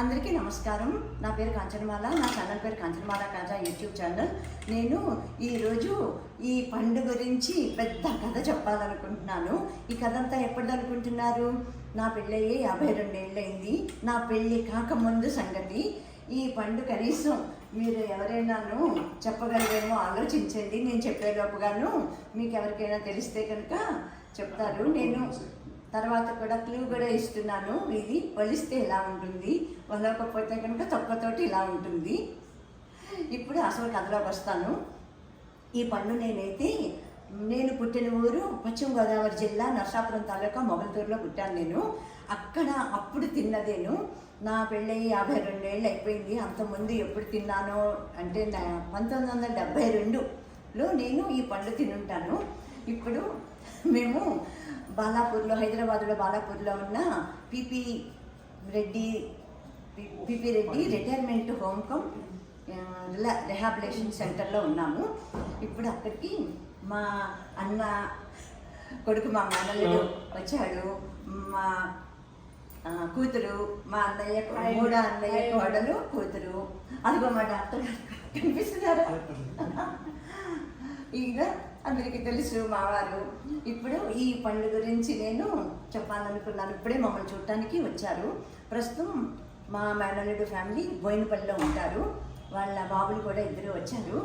అందరికీ నమస్కారం. నా పేరు కాంచనమాల. నా ఛానల్ పేరు కాంచనమాల కాజా యూట్యూబ్ ఛానల్. నేను ఈరోజు ఈ పండు గురించి పెద్ద కథ చెప్పాలనుకుంటున్నాను. ఈ కథ అంతా ఎప్పటిది అనుకుంటున్నారు? నా పెళ్ళయ్యి యాభై రెండేళ్ళయింది నా పెళ్ళి కాకముందు సంగతి. ఈ పండు కనీసం మీరు ఎవరైనాను చెప్పగలరేమో ఆలోచించండి. నేను చెప్పేలోపుగాను మీకు ఎవరికైనా తెలిస్తే కనుక చెప్తారు. నేను తర్వాత కూడా క్లూ కూడా ఇస్తున్నాను. ఇది వలిస్తే ఇలా ఉంటుంది? వలకపోతే కనుక తొక్కతోటి ఇలా ఉంటుంది. ఇప్పుడు అసలు కథలోకి వస్తాను. ఈ పండు నేనైతే నేను పుట్టిన ఊరు పశ్చిమ గోదావరి జిల్లా నర్సాపురం తాలూకా మొగల్తూరులో పుట్టాను నేను. అక్కడ అప్పుడు తిన్నదేను. నా పెళ్ళయి యాభై రెండేళ్ళు అయిపోయింది. అంతకుముందు ఎప్పుడు తిన్నానో అంటే పంతొమ్మిది వందల డెబ్భై రెండులో నేను ఈ పండు తినుంటాను. ఇప్పుడు మేము బాలాపూర్లో హైదరాబాద్లో బాలాపూర్లో ఉన్న PP Reddy PP Reddy retirement home cum rehabilitation సెంటర్లో ఉన్నాము. ఇప్పుడు అక్కడికి మా అన్న కొడుకు మా మేనల్లుడు వచ్చాడు మా కూతురు మా అన్నయ్య మూడో అన్నయ్య కోడలు కూతురు. అదిగో మా డాక్టర్ గారు. కనిపిస్తున్నారా? ఇక అందరికీ తెలుసు మావారు. ఇప్పుడు ఈ పండు గురించి నేను చెప్పాలనుకున్నాను. ఇప్పుడే మమ్మల్ని చూడటానికి వచ్చారు. ప్రస్తుతం మా మేనల్లుడు ఫ్యామిలీ బోయినపల్లిలో ఉంటారు. వాళ్ళ బాబులు కూడా ఇద్దరు వచ్చారు.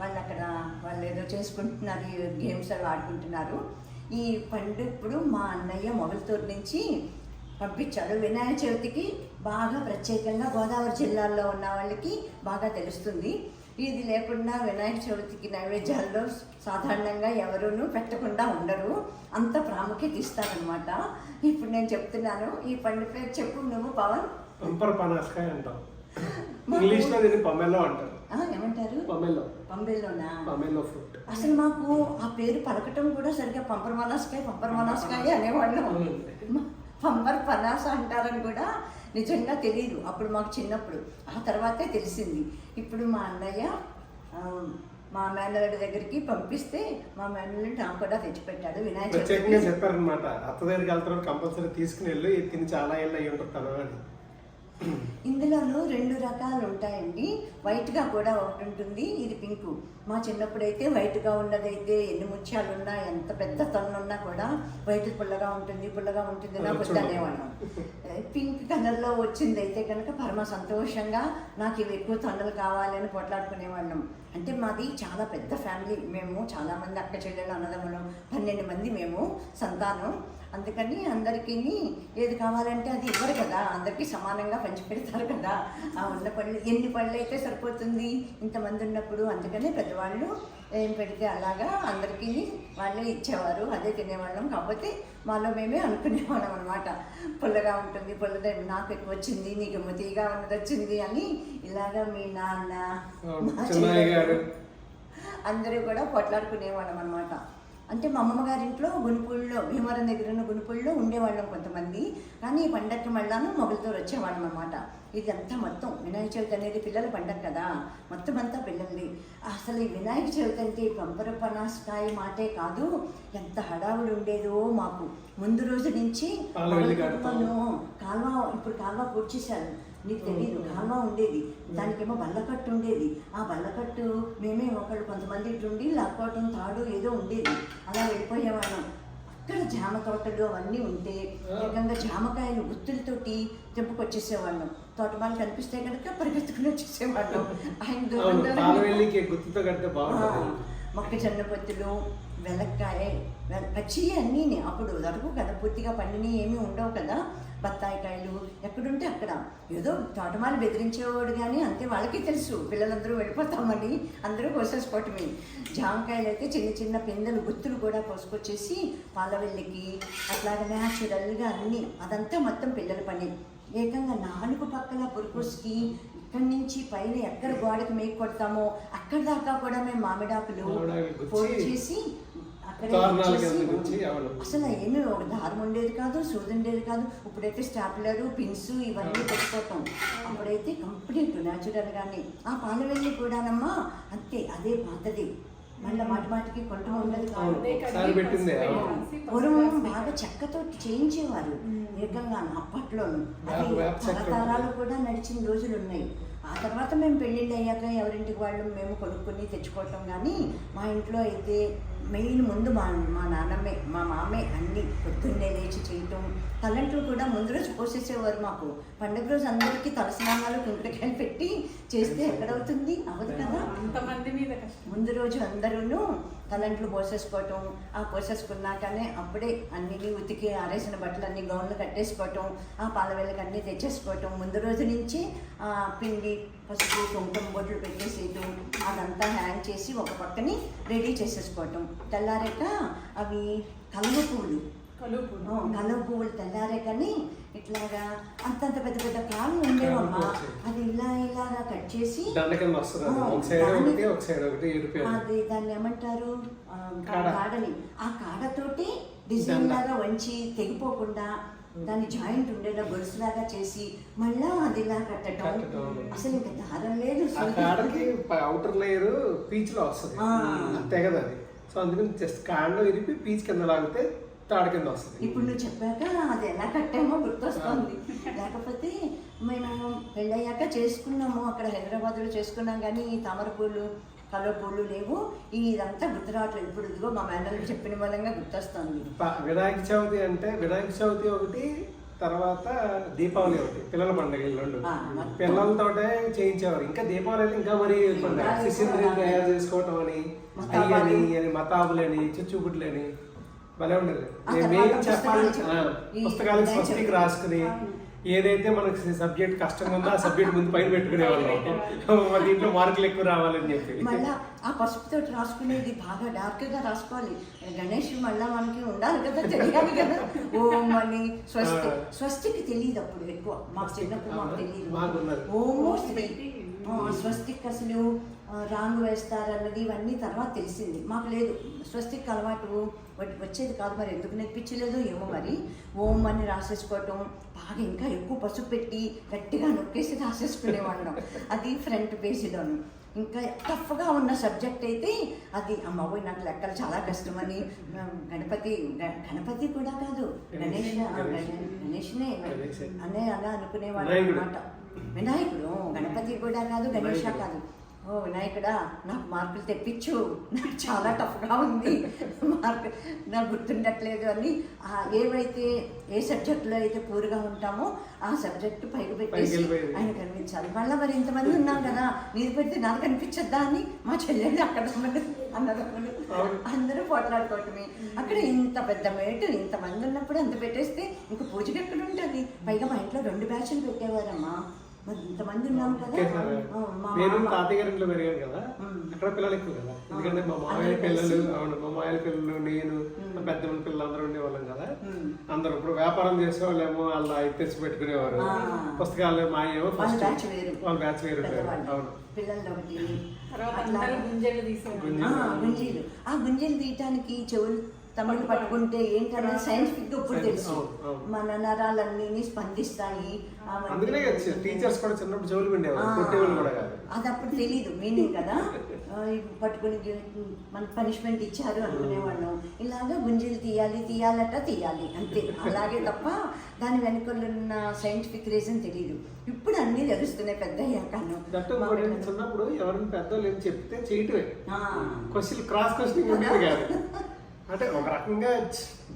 వాళ్ళు అక్కడ వాళ్ళు ఏదో చేసుకుంటున్నారు ఈ గేమ్స్ అవి ఆడుకుంటున్నారు. ఈ పండు ఇప్పుడు మా అన్నయ్య మొగల్తూరు నుంచి పంపించాడు. వినాయక చవితికి బాగా ప్రత్యేకంగా గోదావరి జిల్లాలో ఉన్న వాళ్ళకి బాగా తెలుస్తుంది. ఇది లేకుండా వినాయక చవితికి నైవేద్యాల్లో సాధారణంగా ఎవరూను పెట్టకుండా ఉండరు. అంత ప్రాముఖ్యత ఇస్తారనమాట ఇప్పుడు నేను చెప్తున్నాను ఈ పండు పేరు చెప్పు నువ్వు పవన్. పంపర్ పనాస్కాయ అంటాం. ఇంగ్లీష్లో దీన్ని పమెల్లో అంటారు. ఏమంటారు? పమెల్లో పంబేలోనా పమెల్లో ఫ్రూట్ అసలు మాకు ఆ పేరు పలకటం కూడా సరిగ్గా పంపర్ మనాస్కాయ పంపర్ మనాస్కాయ అనేవాళ్ళం. పంపర్ పనాస అంటారని కూడా నిజంగా తెలియదు అప్పుడు మాకు చిన్నప్పుడు ఆ తర్వాతే తెలిసింది. ఇప్పుడు మా అన్నయ్య మా మేనల్లుడి దగ్గరికి పంపిస్తే మా మేనల్లుడి నాకు కూడా తెచ్చిపెట్టాడు వినాయక ప్రత్యేకంగా చెప్పారనమాట అత్త దగ్గరికి వెళ్తారు కంపల్సరీ తీసుకుని వెళ్ళి తిని చాలా ఏళ్ళు అయ్యి ఉంటారు తను అని. ఇందులోనూ రెండు రకాలు ఉంటాయండి వైట్గా కూడా ఒకటి ఉంటుంది ఇది పింక్. మా చిన్నప్పుడైతే వైట్గా ఉన్నదైతే ఎన్ని ముత్యాలు ఉన్నా ఎంత పెద్ద తన్నున్నా కూడా వైట్ పుల్లగా ఉంటుంది పుల్లగా ఉంటుంది నాకు అనేవాళ్ళం పింక్ కలర్లో వచ్చింది అయితే కనుక పరమ సంతోషంగా నాకు ఇవి ఎక్కువ తన్నులు కావాలని కొట్లాడుకునేవాళ్ళం అంటే మాది చాలా పెద్ద ఫ్యామిలీ. మేము చాలామంది అక్క చెల్లెలు అన్నదమ్ములు పన్నెండు మంది మేము సంతానం. అందుకని అందరికీ ఏది కావాలంటే అది ఇవ్వరు కదా. అందరికీ సమానంగా పంచి పెడతారు కదా. ఆ ఉన్న పళ్ళు ఎన్ని పళ్ళు అయితే సరిపోతుంది ఇంతమంది ఉన్నప్పుడు. అందుకని పెద్దవాళ్ళు ఏం పెడితే అలాగా అందరికీ వాళ్ళే ఇచ్చేవారు. అదే తినేవాళ్ళం. కాకపోతే మాలో మేమే అనుకునేవాళ్ళం అనమాట పుల్లగా ఉంటుంది పుల్లదే నాకు ఎక్కువ వచ్చింది నీకు ముతిగా ఉన్నది వచ్చింది అని ఇలాగా మీ నాన్న. అందరూ కూడా కొట్లాడుకునేవాళ్ళం అనమాట అంటే మా అమ్మమ్మ గారింట్లో గునుపుల్లో భీమవరం దగ్గర ఉన్న గునుపుల్లో ఉండేవాళ్ళం కొంతమంది. కానీ ఈ పండగకి మళ్ళాను మొగలతో వచ్చేవాళ్ళం అనమాట ఇదంతా మొత్తం వినాయక చవితి అనేది పిల్లల పండగ కదా. మొత్తం అంతా పిల్లల్ని అసలు ఈ వినాయక చవితి అంటే ఈ పంపర పనాసకాయ మాటే కాదు ఎంత హడావుడి ఉండేదో మాకు. ముందు రోజు నుంచి కాల్వ ఇప్పుడు కాల్వ పూర్తి చేశారు. నీకు తెలియదు కాల్వ ఉండేది. దానికేమో బల్లకట్టు ఉండేది. ఆ బల్లకట్టు మేమే ఒకళ్ళు కొంతమంది ఇటుండి లాక్కోవటం తాడు ఏదో ఉండేది. వెళ్ళిపోయేవాళ్ళం. అక్కడ జామ తోటలు అవన్నీ ఉంటే ఏకంగా జామకాయలు గుత్తులతోటి తెంపుకొచ్చేసేవాళ్ళం. తోటమాలు కనిపిస్తే కనుక పరిగెత్తుకుని వచ్చేసేవాళ్ళం. ఆయన మొక్కజొన్న పొత్తులు వెలక్కాయ వెల- పచ్చి అన్నీ అప్పుడు దొరకు కదా పూర్తిగా పండిని ఏమీ ఉండవు కదా. బత్తాయి కాయలు ఎక్కడుంటే అక్కడ. ఏదో తోటమాలు బెదిరించేవాడు కానీ అంతే వాళ్ళకి తెలుసు. పిల్లలందరూ వెళ్ళిపోతామని అందరూ కోసేసుకోవటమే జామకాయలు అయితే చిన్న చిన్న పిందెలు గుత్తులు కూడా కోసుకొచ్చేసి పాలవెల్లికి అట్లాగే న్యాచురల్గా అన్నీ అదంతా మొత్తం పిల్లల పని. ఏకంగా నాలుగు పక్కల పురుకుస్కి ఇక్కడి నుంచి పైన ఎక్కడ గోడకి మేకు కొడతామో అక్కడ దాకా కూడా మేము మామిడాకులు పోగు చేసి అసలు ఏమీ ఒక దారం ఉండేది కాదు సూది ఉండేది కాదు. ఇప్పుడైతే స్టాప్లరు పిన్స్ ఇవన్నీ పెట్టుకోవటం అప్పుడైతే కంప్లీట్ న్యాచురల్ గానే. ఆ పాలవెల్లి కూడానమ్మా అంతే అదే పాతది. మళ్ళీ మాటి మాటికి కొంట ఉండదు. పూర్వం బాగా చెక్కతో చేయించేవారు. అప్పట్లోను. వేప చెక్క తరతరాలు కూడా నడిచిన రోజులు ఉన్నాయి ఆ తర్వాత మేము పెళ్ళిళ్ళు అయ్యాక ఎవరింటికి వాళ్ళు మేము కొనుక్కొని తెచ్చుకోవటం కానీ మా ఇంట్లో అయితే మెయిన్ ముందు మా మా నాన్నమ్మే మా మామే అన్ని పొద్దున్న చేయటం తలంట్లు కూడా ముందు రోజు పోసేసేవారు మాకు. పండుగ రోజు అందరికీ తలస్నానాలు కుంకుడికాయలు పెట్టి చేస్తే ఎక్కడవుతుంది? అవ్వదు కదా? అంతమంది మీద ముందు రోజు అందరూను తలంట్లు పోసేసుకోవటం ఆ పోసేసుకున్నాకనే అప్పుడే అన్ని ఉతికి ఆరేసిన బట్టలు అన్ని గౌన్లు కట్టేసుకోవటం ఆ పాలవేళ్ళకి అన్నీ తెచ్చేసుకోవటం. ముందు రోజు నుంచి ఆ పిండి పసుపు కుంకుమ బొట్లు పెట్టేసేయటం అదంతా హ్యాంగ్ చేసి ఒక పక్కని రెడీ చేసేసుకోవటం. తెల్లారాక అవి కలువ ఆ, కలువ పువ్వులు తెల్లారాకని ఇట్లాగా అంతంత పెద్ద పెద్ద కాళ్ళు ఉండేవమ్మా అది ఇలా ఇలాగా కట్ చేసి అది. ఆ, ఒక సైడ్ దాని- ఒకటి ఒక సైడ్ ఒకటి ఏడిపోయారు అది దాన్ని ఏమంటారు. కాడని ఆ కాడతోటి డిజైన్. లాగా వంచి తెగిపోకుండా దాన్ని జాయింట్ ఉండేలా గొలుసులాగా చేసి మళ్ళా అది ఇలా కట్టడం. అసలు ఇంకా దారం లేదు ఆ సూది. కాడకి అవుటర్ లేయర్ పీచ్లో వస్తుంది. అది తెగదు అది సో అందుకని జస్ట్ కాడలో ఇరిపి పీచ్ కింద లాగితే తాడు కింద వస్తుంది ఇప్పుడు నువ్వు చెప్పాక అది ఎలా కట్టామో గుర్తొస్తుంది. లేకపోతే మేము పెళ్ళయ్యాక చేసుకున్నాము అక్కడ హైదరాబాద్లో చేసుకున్నాం కానీ తామర పూలు కలువ పూలు లేవు. ఇదంతా గుర్తు రావట్లేదు ఇప్పుడు ఇదిగో మా మేనల్ చెప్పిన మూలంగా గుర్తొస్తుంది. వినాయక చవితి అంటే వినాయక చవితి ఒకటి తర్వాత దీపావళి ఒకటి పిల్లల పండుగ రెండు. పిల్లలతోటే చేయించేవారు. ఇంకా దీపావళి అయితే ఇంకా మరి పండుగ. సిసింద్రి తయారు చేసుకోవటం అని. అయ్యని అని మతాబులని చుచ్చుబుడ్లని భలే ఉండేది. ఏం చెప్పాలి? పుస్తకాలకు స్వస్తికి. రాసుకుని ఏదైతే మనకి సబ్జెక్ట్ కష్టంగా ఉందో ఆ సబ్జెక్ట్ ముందు పైన పెట్టుకునేవాళ్ళం. మరి దీంట్లో మార్కులు ఎక్కువ రావాలని చెప్పి. మళ్ళా ఆ పసుపుతో రాసుకునేది బాగా డార్క్గా రాసుకోవాలి. గణేష్ మళ్ళా మనకి ఉండాలి కదా తెలియాలి కదా. ఓం అని స్వస్తి. స్వస్తికి తెలియదు అప్పుడు ఎక్కువ. మాకు చిన్నప్పుడు మాకు తెలియదు. ఓమో స్వస్తిక్ అసలు రాంగు వేస్తారన్నది ఇవన్నీ తర్వాత తెలిసింది. మాకు లేదు. స్వస్తిక్ అలవాటు వచ్చేది కాదు మరి. ఎందుకు నేర్పించలేదో ఏమో మరి. ఓం అని రాసేసుకోవటం బాగా ఇంకా ఎక్కువ పసుపు పెట్టి గట్టిగా నొక్కేసి రాసేసుకునేవాళ్ళం. అది ఫ్రంట్ పేజీలోను. ఇంకా టఫ్గా ఉన్న సబ్జెక్ట్ అయితే అది అమ్మబోయ్ నాకు లెక్కలు చాలా కష్టమని గణపతి గ- గణపతి కూడా కాదు. గణేష్ గణేష్నే గణేషే. అనే అలా అనుకునేవాడు వినాయకుడు. అనమాట వినాయకుడు గణపతి కూడా కాదు గణేష కాదు. ఓ వినాయకుడా నాకు మార్కులు తెప్పించు. నాకు చాలా టఫ్గా ఉంది. మార్క్ నాకు గుర్తుండట్లేదు అని ఏవైతే ఏ సబ్జెక్టులో అయితే పూర్గా ఉంటామో ఆ సబ్జెక్టు పైకి పెట్టేసి. ఆయన కనిపించాలి. మళ్ళీ మరి ఇంతమంది ఉన్నాం కదా నీది పెడితే నాకు కనిపించద్దా అని మా చెల్లెలు అక్కడ అన్నదమ్ములు. అందరూ పోట్లాడుకోవటమే. అక్కడ ఇంత పెద్ద మేటు ఇంతమంది ఉన్నప్పుడు అంత పెట్టేస్తే ఇంక పూజకి ఎక్కడ ఉంటుంది. పైగా మా ఇంట్లో రెండు బ్యాచ్లు పెట్టేవారమ్మా. మరి ఇంతమంది ఉన్నాం కదా. ఒకేసారి. ఆ, మా నేను తాతయ్య గారి ఇంట్లో పెరిగాను కదా. ఉమ్. అక్కడ పిల్లలు ఎక్కువ కదా. ఎందుకంటే మా మామయ్య పిల్లలు. అవును మా మామయ్య పిల్లలు నేను. మా పెద్ద పిల్లలు అందరూ ఉండేవాళ్ళం కదా. అందరూ ఇప్పుడు వ్యాపారం చేసేవాళ్ళేమో వాళ్ళ అవి తెచ్చి పెట్టుకునేవారు. పుస్తకాలు మా ఏమో వాళ్ళ ఫస్ట్ వాళ్ళ బ్యాచ్ వేరు అవును. ఆ గుంజీలు తీయటానికి చెవులు తమిళ పట్టుకుంటే ఏంటనేది సైంటిఫిక్ ఇప్పుడు Science, తెలుసు. మన నరాలన్నీ స్పందిస్తాయి టీచర్స్ కూడా చిన్నప్పుడు చెవులు అది అప్పుడు తెలియదు మీనింగ్ కదా. పట్టుకుని గి- మన పనిష్మెంట్ ఇచ్చారు అనుకునేవాళ్ళం. ఇలాగా గుంజీలు తీయాలి తీయాలట తీయాలి అంతే. అలాగే తప్ప దాని వెనుకలు ఉన్న సైంటిఫిక్ రీజన్ తెలియదు ఇప్పుడు అన్నీ తెలుస్తున్నాయి పెద్ద అయ్యాకను చిన్నప్పుడు ఎవరైనా పెద్దలు చెప్తే చేయటమే. క్వశ్చన్ క్రాస్ క్వశ్చన్ కాదు. అంటే ఒక రకంగా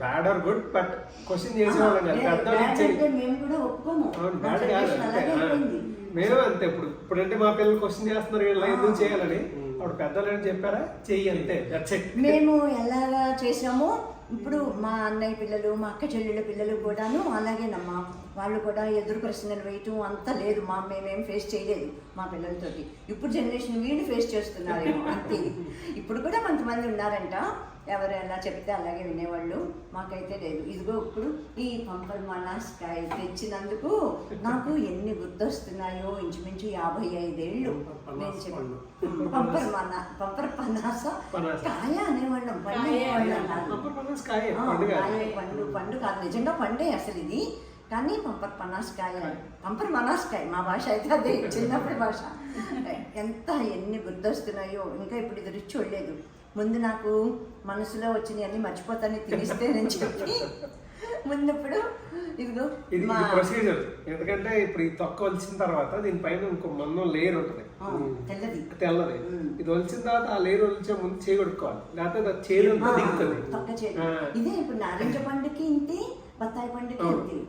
bad or good but question చేసేవాళ్ళం మేము అంతే అలాగే ఇప్పుడు ఇప్పుడంటే మా పిల్లలు క్వశ్చన్ చేస్తున్నారు వీళ్ళు ఎందుకు చేయాలని. అప్పుడు పెద్దలు ఏం చెప్పారా? చెయ్యి అంతే. మేము ఎలాగా చేసామో ఇప్పుడు మా అన్నయ్య పిల్లలు మా అక్క చెల్లెళ్ళ పిల్లలు కూడాను అలాగేనమ్మా వాళ్ళు కూడా ఎదురు ప్రశ్నలు వేయటం అంత లేదు. మా మేమేం ఫేస్ చేయలేదు మా పిల్లలతోటి. ఇప్పుడు జనరేషన్ వీళ్ళు ఫేస్ చేస్తున్నారేమో అంతే. ఇప్పుడు కూడా కొంతమంది ఉన్నారంట. ఎవరు ఎలా చెప్తే అలాగే వినేవాళ్ళు మాకైతే లేదు. ఇదిగో ఇప్పుడు ఈ పంపల్ మనాస్కాయ తెచ్చినందుకు నాకు ఎన్ని గుర్తొస్తున్నాయో ఇంచుమించు యాభై ఐదేళ్ళు. నేను చెప్పి పంపర్ మన పంపర్ పనాస. కాయ అనేవాళ్ళం పండు పండు పండు కాదు. నిజంగా పండే అసలు ఇది. కానీ పంపర్ పనాసకాయ పంపర్ మనాసకాయ మా భాష అయితే అదే చిన్నప్పటి భాష. ఎంత ఎన్ని గుర్తొస్తున్నాయో. ఇంకా ఇప్పుడు ఇది రుచి చూడలేదు. ముందు నాకు మనసులో వచ్చినవన్నీ మర్చిపోతాను తినిస్తే నేను చెప్పి ముందప్పుడు ఇదిగో ఇది ప్రొసీజర్ ఎందుకంటే ఇప్పుడు ఈ తొక్క వలిసిన తర్వాత దీనిపైన ఇంకో మందం లేయర్ ఉంటుంది. తెల్లది. తెల్లది. ఇది వలిచిన తర్వాత ఆ లేయర్ వలిచే ముందు లేకపోతే చేదు ఆ, దిగుతుంది. తొక్క చేదు ఆ. ఇదే ఇప్పుడు నారింజ పండుకి ఇంతే బత్తాయి. ఇంతే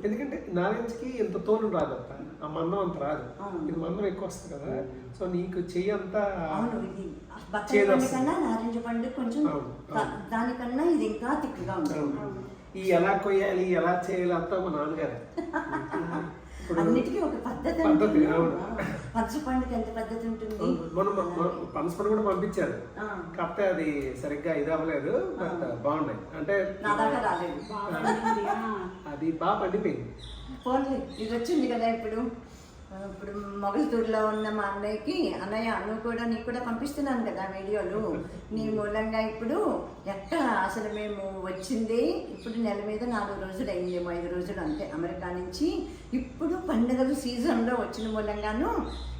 ఎందుకంటే నారింజకి ఎంత తోలు రాదు అంత ఆ మందం అంత రాదు. ఇది మందం ఎక్కువ వస్తుంది కదా సో నీకు చెయ్యి అంతా బత్తాయి పండు. కన్నా నారింజ పండు కొంచెం. దానికన్నా ఇది ఇంకా తిక్కుగా ఉంటుంది. ఈ ఎలా కొయ్యాలి ఎలా చేయాలి అంతా మా నాన్నగారు అన్నిటికీ ఒక పద్ధతి పచ్చ పండుకి ఎంత పద్ధతి ఉంటుంది? మనం పనసపండు కూడా పంపించారు. కాకపోతే అది సరిగ్గా ఇది అవ్వలేదు బట్ బాగున్నాయి. అంటే. అది బాగా పండిపోయింది. పోన్లే ఇది వచ్చింది కదా ఇప్పుడు. ఇప్పుడు మొగల్తూరులో ఉన్న మా అన్నయ్యకి అన్నయ్య నువ్వు కూడా నీకు కూడా పంపిస్తున్నాను కదా వీడియోలు. నీ మూలంగా ఇప్పుడు ఎక్కడ అసలు మేము వచ్చింది? ఇప్పుడు నెల మీద నాలుగు రోజులు అయిందేమో ఐదు రోజులు అంతే అమెరికా నుంచి. ఇప్పుడు పండుగలు సీజన్లో వచ్చిన మూలంగాను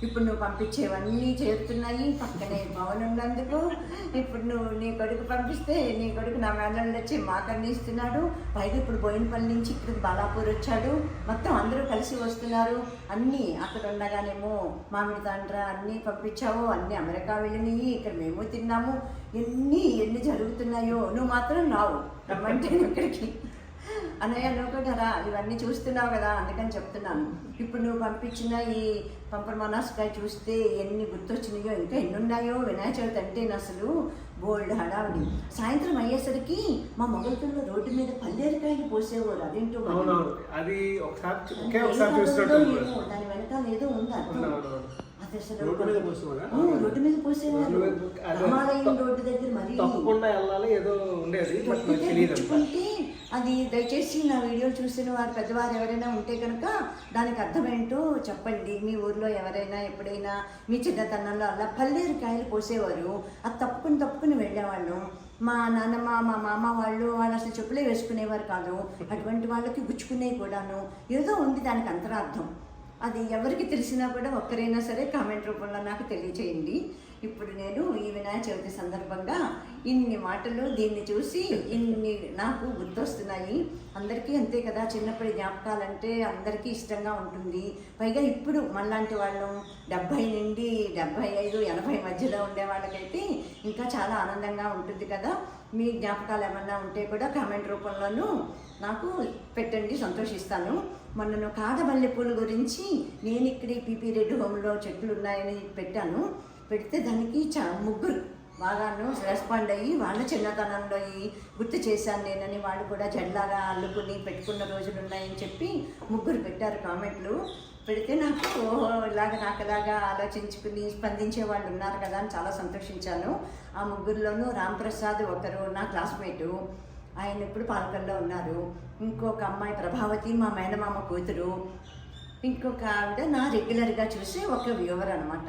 ఇప్పుడు నువ్వు పంపించేవన్నీ చేరుతున్నాయి. పక్కనే పవన్ ఉన్నందుకు. ఇప్పుడు నువ్వు నీ కొడుకు పంపిస్తే నీ కొడుకు నా మేనల్ని వచ్చి మాకన్నీ ఇస్తున్నాడు. పైగా ఇప్పుడు బోయినపల్లి నుంచి ఇక్కడికి బాలాపూర్ వచ్చాడు. మొత్తం అందరూ కలిసి వస్తున్నారు. అన్నీ అక్కడ ఉండగానేమో మామిడి తండ్ర అన్నీ పంపించావు అన్నీ అమెరికా వెళ్ళినాయి ఇక్కడ మేము తిన్నాము. ఎన్ని ఎన్ని జరుగుతున్నాయో నువ్వు మాత్రం రావు. రమ్మంటే ఇక్కడికి. అన్నయ్య నువ్వు రా. ఇవన్నీ చూస్తున్నావు కదా అందుకని చెప్తున్నాను. ఇప్పుడు నువ్వు పంపించిన ఈ పంపర్ మనాస్కాయ చూస్తే ఎన్ని గుర్తొచ్చినాయో ఇంకా ఎన్ని ఉన్నాయో వినాయక చవితి అంటే అసలు బోల్డ్ హడావిడి. సాయంత్రం అయ్యేసరికి మా మొగలపల్లిలో రోడ్డు మీద పల్లేరికాయలు పోసేవారు. అదేంటో అది దాని వెనకాల ఏదో ఉంది రోడ్డు మీద పోసేవారా? ఆ, రోడ్డు. రామాలయం దగ్గర మరీ తప్పకుండా వెళ్ళాలి ఏదో ఉండేది అది దయచేసి నా వీడియో చూసిన వారు పెద్దవారు ఎవరైనా ఉంటే కనుక దానికి అర్థం చెప్పండి. మీ ఊర్లో ఎవరైనా ఎప్పుడైనా మీ చిన్నతనంలో అలా పల్లేరు కాయలు పోసేవారు అది తప్పుకుని తప్పుకుని వెళ్ళేవాళ్ళం. మా నాన్నమ్మ మా మామ వాళ్ళు వాళ్ళు అసలు చెప్పులే వేసుకునేవారు కాదు. అటువంటి వాళ్ళకి గుచ్చుకునేవి కూడాను ఏదో ఉంది దానికి అంతరార్థం. అది ఎవరికి తెలిసినా కూడా ఒక్కరైనా సరే కామెంట్ రూపంలో నాకు తెలియచేయండి. ఇప్పుడు నేను ఈ వినాయక చవితి సందర్భంగా ఇన్ని మాటలు దీన్ని చూసి ఇన్ని నాకు గుర్తొస్తున్నాయి. అందరికీ అంతే కదా చిన్నప్పటి జ్ఞాపకాలంటే అందరికీ ఇష్టంగా ఉంటుంది. పైగా ఇప్పుడు మనలాంటి వాళ్ళం డెబ్భై నుండి డెబ్భై ఐదు ఎనభై మధ్యలో ఉండే వాళ్ళకైతే ఇంకా చాలా ఆనందంగా ఉంటుంది కదా. మీ జ్ఞాపకాలు ఏమన్నా ఉంటే కూడా కామెంట్ రూపంలోనూ నాకు పెట్టండి సంతోషిస్తాను. మొన్నను కాడమల్లె పూల గురించి నేను ఇక్కడ పీపీ రెడ్డి హోమ్లో చెట్లు ఉన్నాయని పెట్టాను. పెడితే దానికి చా ముగ్గురు. బాగాను రెస్పాండ్ అయ్యి వాళ్ళ చిన్నతనంలో అయ్యి గుర్తు చేశాను నేనని వాళ్ళు కూడా జెండాగా అల్లుకుని పెట్టుకున్న రోజులు ఉన్నాయని చెప్పి ముగ్గురు పెట్టారు కామెంట్లు. పెడితే నాకు ఓహో ఇలాగ నాకు ఇలాగా ఆలోచించుకుని స్పందించే వాళ్ళు ఉన్నారు కదా అని చాలా సంతోషించాను. ఆ ముగ్గురులోనూ రాంప్రసాద్ ఒకరు నా క్లాస్మేటు. ఆయన ఇప్పుడు పాలకల్లో ఉన్నారు. ఇంకొక అమ్మాయి ప్రభావతి మా మేనమామ కూతురు. ఇంకొక ఆవిడ నా రెగ్యులర్గా చూసే ఒక వ్యూవర్ అనమాట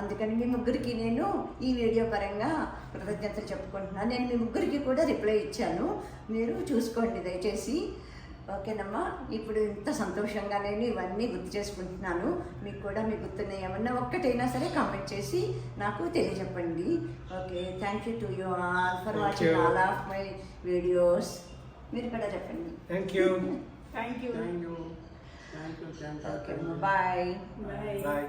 అందుకని మీ ముగ్గురికి నేను ఈ వీడియో పరంగా కృతజ్ఞతలు చెప్పుకుంటున్నాను. నేను మీ ముగ్గురికి కూడా రిప్లై ఇచ్చాను. మీరు చూసుకోండి దయచేసి. ఓకేనమ్మా? ఇప్పుడు ఇంత సంతోషంగా నేను ఇవన్నీ గుర్తు చేసుకుంటున్నాను. మీకు కూడా మీకు గుర్తున్నాయి. ఏమన్నా ఒక్కటైనా సరే కామెంట్ చేసి నాకు తెలియజెప్పండి. Okay thank you to you all for Thank watching you. All of my videos మీరు కూడా చెప్పండి. Thank you thank you thank you thank you thank you okay bye bye